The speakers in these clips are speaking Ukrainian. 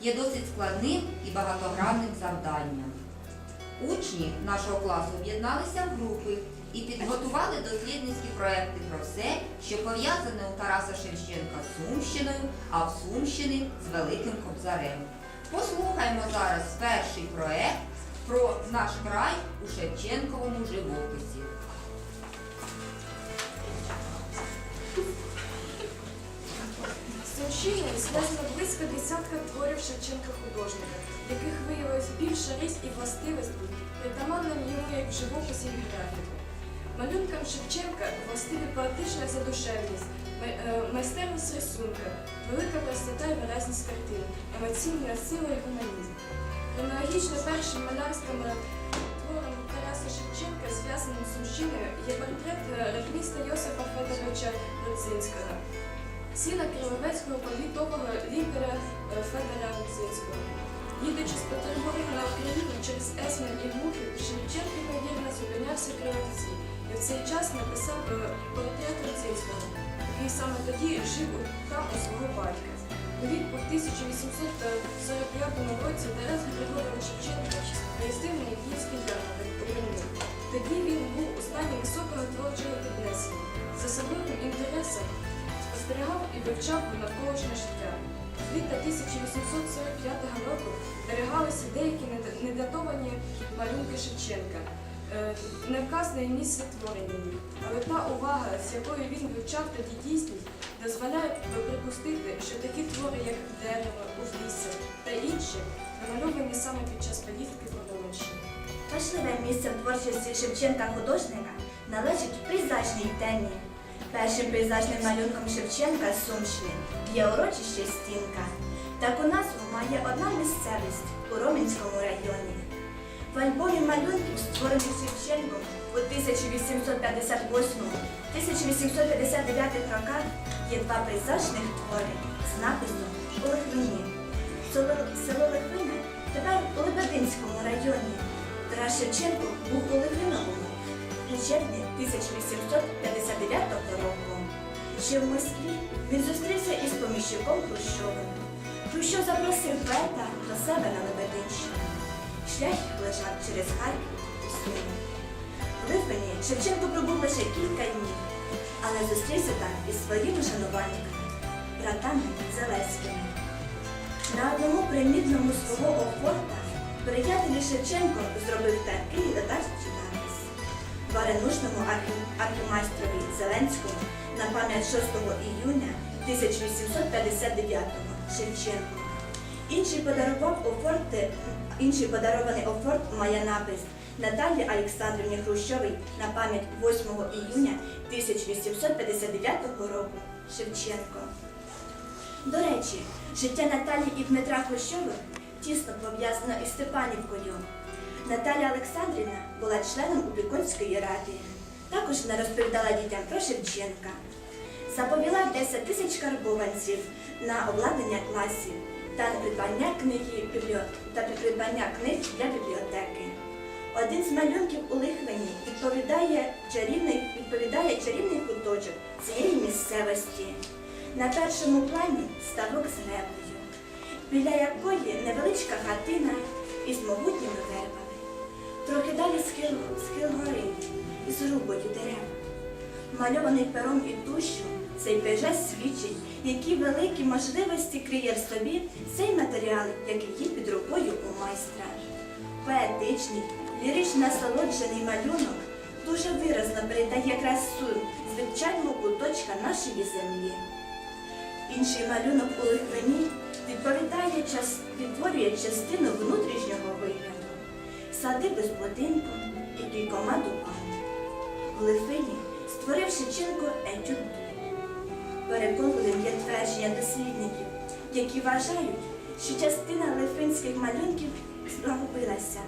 є досить складним і багатогранним завданням. Учні нашого класу об'єдналися в групи і підготували дослідницькі проекти про все, що пов'язане у Тараса Шевченка з Сумщиною, а в Сумщини з Великим Кобзарем. Послухаймо зараз перший проект про наш край у Шевченковому живописі. Сумщиною зв'язано близько десятка творів Шевченка художника, яких виявилось більше рис і властивостей, притаманним йому як в живописі і графіку. Малюнкам Шевченка властиві поетична задушевність, е, майстерність рисунка, велика простота і виразність картин, емоційна сила і гуманізм. Хронологічно першим малярським твором Тараса Шевченка, зв'язаним з Сумщиною, є портрет е, рафініста Йосифа Федоровича Рудзинського сина Кривовецького повітового лікаря Федора Рудзинського. Їдучи з Петербурга на Україну через Есмен і Глухів, Шевченко, ймовірно, зупинявся Кривовці і в цей час написав портрет Рудзинського, який саме тоді жив у у свого батька. Влітку в 1845 році Тарас Григорович Шевченко приїздив на Київський деякі недатовані малюнки Шевченка. Не вказане місце творення але та увага, з якою він вивчав тоді дійсність, дозволяє припустити, що такі твори, як дерево, узлісся та інші, намальовані саме під час поїздки по Галичині. Важливе місце в творчості Шевченка художника належить пейзажній темі. Першим пейзажним малюнком Шевченка Сумщини є урочище Стінка. Таку назву має одна місцевість у Ромінському районі. В альбомі малюнків, створених Шевченком у 1858-1859 роках, є два пейзажних твори з написом у Лихвині. Село, Лихвине тепер у Лебединському районі. Тарас Шевченко був у Литвиновому у червні 1859 року. Ще в Москві він зустрівся із поміщиком Хрущовим. Хрущов запросив поета до себе на Лебединщину. Шлях їх лежав через Харків і Суми. В Литвині Шевченко пробув лише кілька днів, але зустрівся там із своїми шанувальниками, братами Зелецькими. На одному примітному свого офорта приятелі Шевченко зробив такий додачий напис. Варенушному архімайстрові Зеленському на пам'ять 6 іюня 1859-го Шевченко. Інший подарував офорти, інший подарований офорт має напис Наталі Олександрівні Хрущовій на пам'ять 8 іюня 1859 року Шевченко. До речі, життя Наталі і Дмитра Хрущових тісно пов'язано із Степанівкою. Наталя Олександрівна була членом Упікунської ради. Також вона розповідала дітям про Шевченка. Заповіла 10 тисяч карбованців на обладнання класів та придбання книги та придбання книг для бібліотеки. Один з малюнків у Лихвині відповідає чарівний, відповідає чарівний куточок цієї місцевості. На першому плані ставок з греблею, біля якої невеличка хатина із могутніми вербами. Трохи далі схил, схил гори із рубою дерев. Мальований пером і тушю, цей пейзаж свідчить, які великі можливості криє в собі цей матеріал, який є під рукою у майстра. Поетичний, лірично насолоджений малюнок дуже виразно передає красу звичайного куточка нашої землі. Інший малюнок у лихвині відповідає час, відтворює частину внутрішнього вигляду, сади без будинку і кількома дубами. В Литвині створив Шевченко етюд Переконливим є твердження дослідників, які вважають, що частина литвинських малюнків загубилася.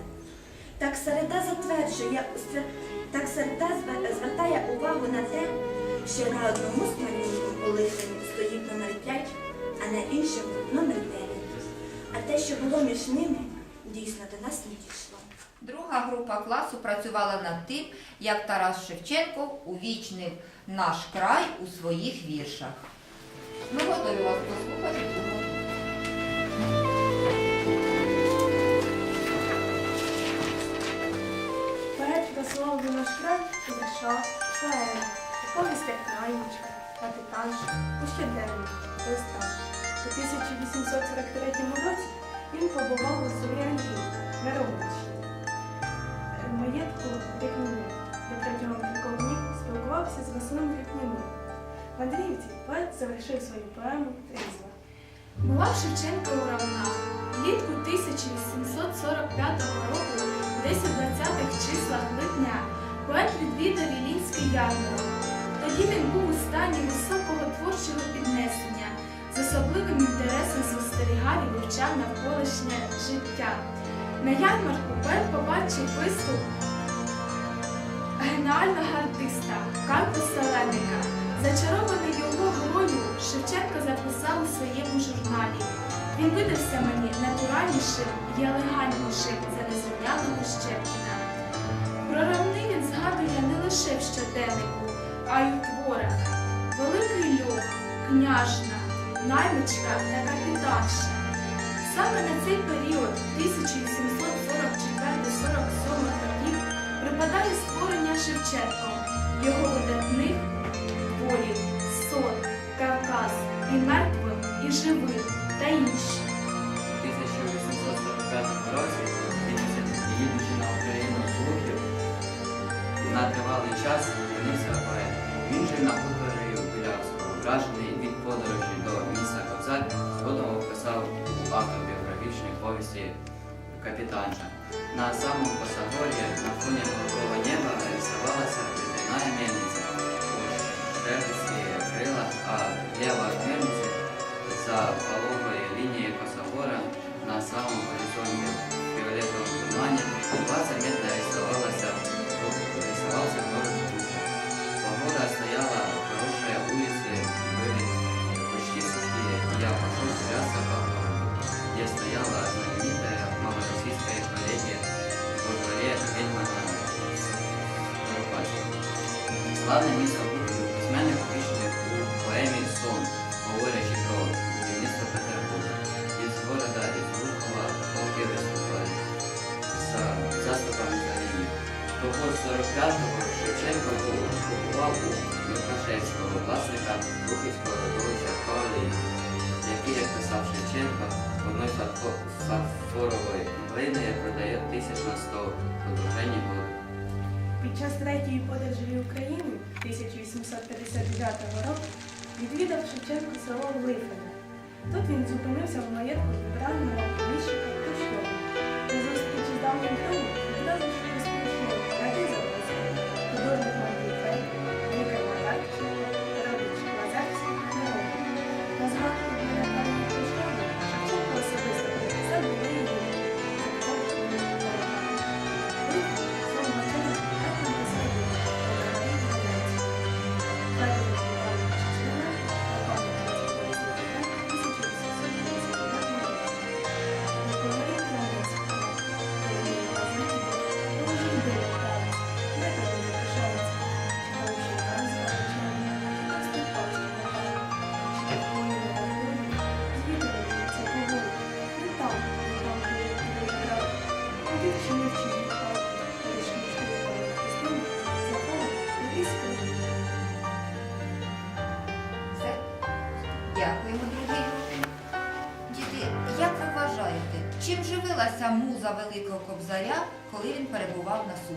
Так середа затверджує, так середа звертає увагу на те, що на одному з малюнків у Литвині стоїть номер 5, а на іншому номер 9. А те, що було між ними, дійсно до нас не дійшло. Друга група класу працювала над тим, як Тарас Шевченко увічнив наш край у своїх віршах. Ми готові вас послухати. Поет прославив наш край Кулеша, поема, у повістях наймичка, капітанша, у листа. У 1843 році він побував у селі Андріївка на Романщині, е, маєтку де протягом кількох днів спілкувався з Василем Рікніним. В Андріївці поет завершив свою поему Тризва. Бував Шевченко у Равнах влітку 1845 року, десь у 20-х числах липня, поет відвідав Ілінський ярмарок. Тоді він був у стані високого творчого піднесення, з особливим інтересом спостерігав і вивчав навколишнє життя. На ярмарку поет побачив виступ геніального артиста Карпа Селеника. Зачарований його грою, Шевченко записав у своєму журналі. Він видався мені натуральнішим і елегантнішим за незрівняного Щепкіна. Про він згадує не лише в щоденнику, а й у творах Великий Льох, Княжна, Наймичка та Капітанша. Саме на цей період 1844-47 років припадає створення і та інші. У 1845 році, їдучи на Україну з Лухів, на тривалий час зупинився поет. Він жив на хуторі Кулявського, вражений від подорожі до міста Кобзар, згодом описав у автобіографічній повісті Капітанжа. На самому Косогор'ї на фоні голубого неба рисувалася ледяная мельниця. У шерсті крила, а лева мельниці за пологою лінією Косогора на самом горизонте в фиолетовом тумане едва заметно рисовалась, рисовался город Тука. Погода стояла хорошая, улицы были почти сухие. Я пошел гуляться по городу, где стояла знаменитая малороссийская коллегия во дворе Гетьмана Скоропадського. Славне місто Бухів письменник опишений у поемі Сон, говорячи Того 45-го Шевченко побував у Микошевського власника Бухівського родовища Ковалії, який, як писав Шевченко, одної фарфо- фарфорової глини продає тисяч на сто подружені воду. Під час третьої подорожі України 1859 року відвідав Шевченко село Лифине. Тут він зупинився в маєтку відбраного поміщика Тишова. Ну,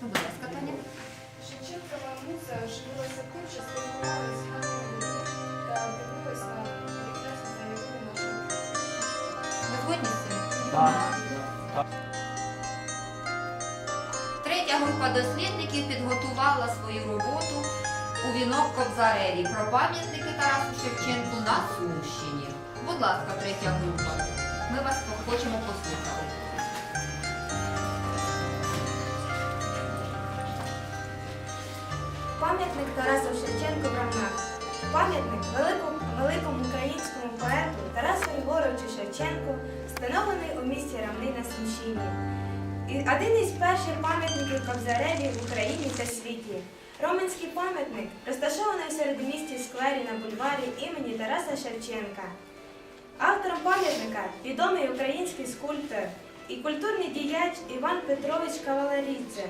Будь ласка, Таня. Шевченкова муза живилася тим, що спілкувалася з Ганною та дивилась на прекрасні завітки нашого. Ви згодні з цим? Третя група дослідників підготувала свою роботу у вінок Кобзареві про пам'ятники Тарасу Шевченку на Сумщині. Будь ласка, третя група. Ми вас хочемо послухати. Пам'ятник Тарасу Шевченку в Равнах. Пам'ятник великому, великому українському поету Тарасу Єгоровичу Шевченку встановлений у місті Рамни на Сумщині. Один із перших пам'ятників Кобзареві в Україні та світі. Роменський пам'ятник розташований в середмісті сквері на бульварі імені Тараса Шевченка. Автором пам'ятника відомий український скульптор і культурний діяч Іван Петрович Кавалерідзе.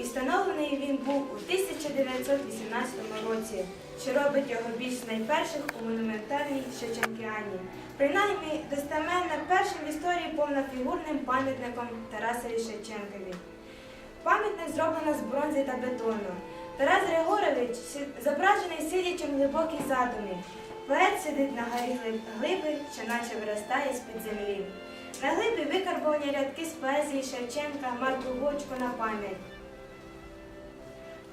І встановлений він був у 1918 році, що робить його більш найперших у монументальній Шевченкіані. Принаймні, достеменно першим в історії повнофігурним пам'ятником Тарасові Шевченкові. Пам'ятник зроблено з бронзи та бетону. Тарас Григорович зображений сидячи в глибокій задумі. Поет сидить на горі глиби, що наче виростає з-під землі. На глибі викарбовані рядки з поезії Шевченка Марку Гочку на пам'ять.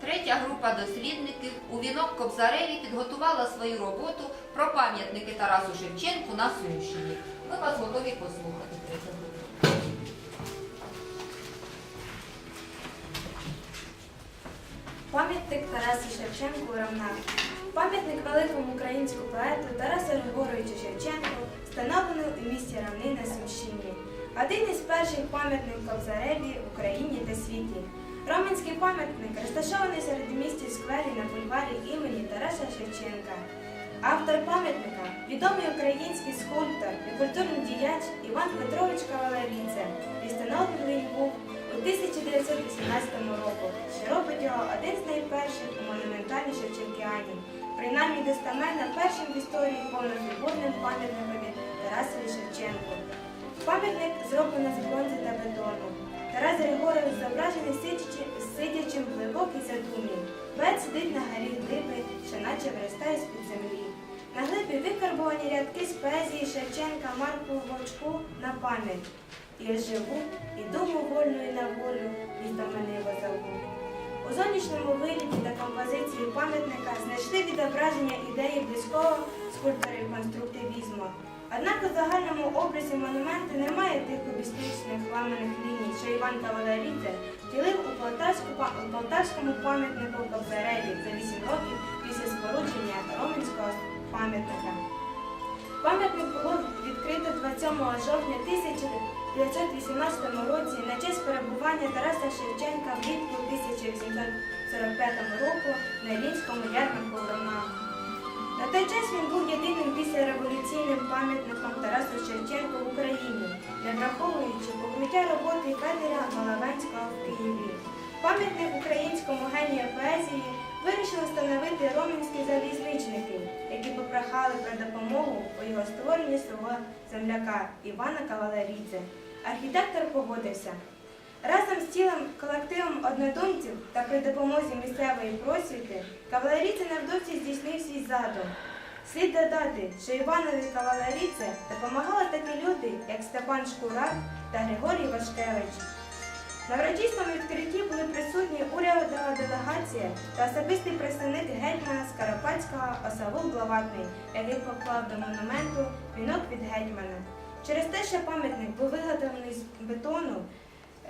Третя група дослідників у вінок Кобзареві підготувала свою роботу про пам'ятники Тарасу Шевченку на Сумщині. Ми вас готові послухати третю групу. Пам'ятник Тарасу Шевченку у Равнах. Пам'ятник великому українському поету Тарасу Григоровичу Шевченку встановлений у місті Равни на Сумщині. Один із перших пам'ятників Кобзареві в Україні та світі. Роменський пам'ятник розташований серед місті сквері на бульварі імені Тараса Шевченка. Автор пам'ятника відомий український скульптор і культурний діяч Іван Петрович Кавалерідзе. І встановлений був у 1918 року, що робить його один з найперших у монументальній Шевченкіані, принаймні достеменно першим в історії повнофігурним пам'ятникові Тарасові Шевченку. Пам'ятник зроблено з бронзи та бетону. Тарас Григорович зображений сидячи, сидячим в глибокій задумі. Поет сидить на горі глиби, що наче виростає з-під землі. На глибі викарбовані рядки з поезії Шевченка Марку Вовчку на пам'ять. Я живу і думу вольною на волю, до мене зову. У зовнішньому вигляді та композиції пам'ятника знайшли відображення ідеї близького скульпторів конструктивізму. Однак у загальному образі монументу немає тих кубістичних ламаних ліній, що Іван Кавалерідзе втілив у, полтавському пам'ятнику Кобзареві за 8 років після спорудження Роменського пам'ятника. Пам'ятник було відкрито 27 жовтня 1918 році на честь перебування Тараса Шевченка влітку 1845 року на Іллінському ярмарку в. На той час він був єдиним післяреволюційним пам'ятником Тарасу Шевченку в Україні, не враховуючи покриття роботи Федора Малавенського в Києві. Пам'ятник українському генію поезії вирішили встановити романські залізничники, які попрохали про допомогу у його створенні свого земляка Івана Кавалерідзе. Архітектор погодився. Разом з цілим колективом однодумців та при допомозі місцевої просвіти Кавалерідзе невдовзі здійснив свій задум. Слід додати, що Іванові Кавалерідзе допомагали такі люди, як Степан Шкурак та Григорій Вашкевич. На врочистому відкритті були присутні урядова делегація та особистий представник гетьмана Скоропадського Осавул Блаватний, який поклав до монументу вінок від гетьмана. Через те, що пам'ятник був виготовлений з бетону,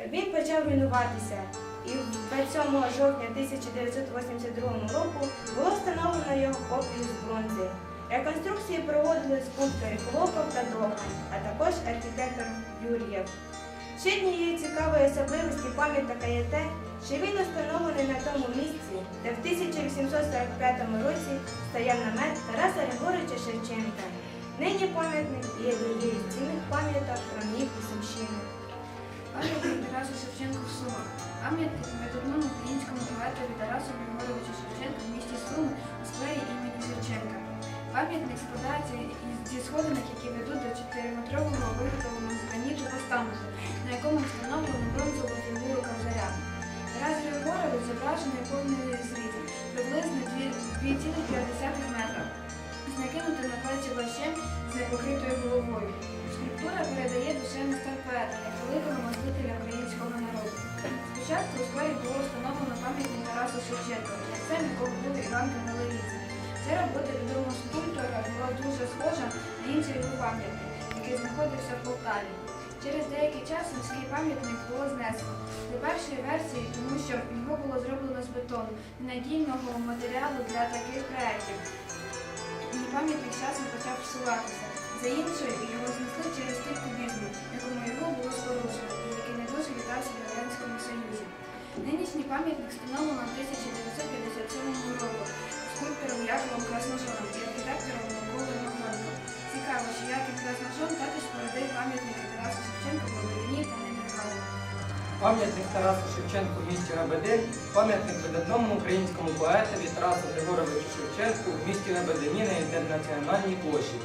він почав руйнуватися, і 27 жовтня 1982 року було встановлено його копію з бронзи. Реконструкції проводили скульптори Клопов та Доган, а також архітектор Юр'єв. Ще однією цікавою особливості пам'ятника є те, що він встановлений на тому місці, де в 1845 році стояв намет Тараса Григоровича Шевченка. Нині пам'ятник є однією з цінних пам'яток ромнів і Сумщини. Пам'ятник Тарасу Шевченку в Сумах. Пам'ятник видатному українському поетові Тарасу Григоровичу Шевченку в місті Суми у сквері імені Шевченка. Пам'ятник складається із- зі сходинок, які ведуть до 4-метрового виготовленого з граніту постаменту, на якому встановлено бронзову фігуру Кобзаря. Тарас Григорович зображений повний зріст, приблизно 2,5 метра, з накинутим на плечі плащем з непокритою головою. Скульптура передає душевний стан поета, як великого мислителя українського народу. Спочатку у сквері було встановлено пам'ятник Тарасу Шевченка, як це якого був Іван Кавалерідзе. Ця робота відомого скульптора була дуже схожа на інший його пам'ятник, який знаходився в Полтаві. Через деякий час сумський пам'ятник було знесено. До першої версії, тому що його було зроблено з бетону, ненадійного матеріалу для таких проєктів. Пам'ятник часом почав псуватися. За іншою його знесли через той кубізм, якому його було спорушено, і який не дуже вітався в Радянському Союзі. Нинішній пам'ятник встановлено 1957 року скульптором Яковом Красножоном і архітектором Миколою Магненко. Цікаво, що Яків Красножон також породив пам'ятники Тарасу Шевченку в Волині та. Пам'ятник Тарасу Шевченку в місті Лебедин, пам'ятник видатному українському поетові Тарасу Григоровичу Шевченку в місті Лебедині на інтернаціональній площі.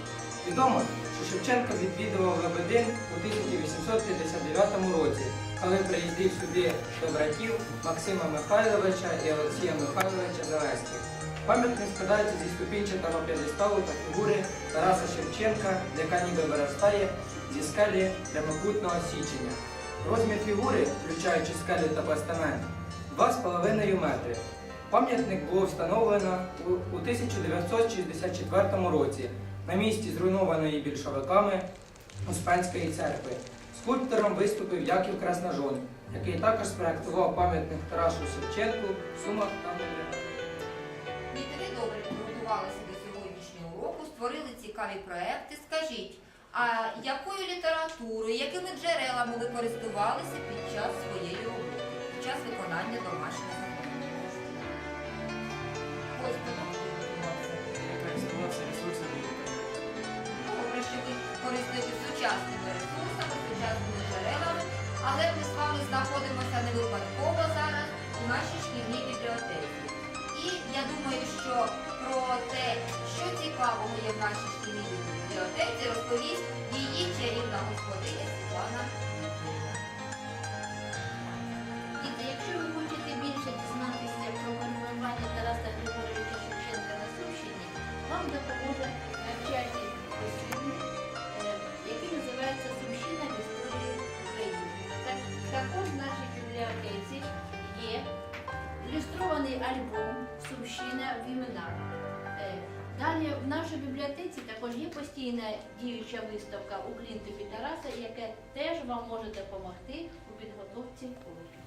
Відомо, що Шевченко відвідував Лебедин у 1859 році, коли приїздив сюди до братів Максима Михайловича і Олексія Михайловича Зеленських. Пам'ятник складається зі ступінчатого п'єдесталу та фігури Тараса Шевченка, яка ніби виростає зі скелі прямокутного січення. Розмір фігури, включаючи скелі та постамент, 2,5 метри. Пам'ятник було встановлено у у 1964 році на місці зруйнованої більшовиками Успенської церкви. Скульптором виступив Яків Красножон, який також спроектував пам'ятник Тарасу Шевченку в Сумах та Мельниках. Дітки добре підготувалися до сьогоднішнього уроку, створили цікаві проекти. Скажіть, а якою літературою, якими джерелами ви користувалися під час своєї роботи, під час виконання домашнього? Ось. Користувався ресурсами Добре, що ви користуєтесь сучасними ресурсами, сучасними джерелами, але ми з вами знаходимося не випадково зараз у нашій шкільній бібліотеці. І я думаю, що про те, що цікавого є в нашій шкільній бібліотеці, розповість її чарівна господиня Світлана. є постійна діюча виставка у Клінтові Тараса, яке теж вам може допомогти у підготовці полотна.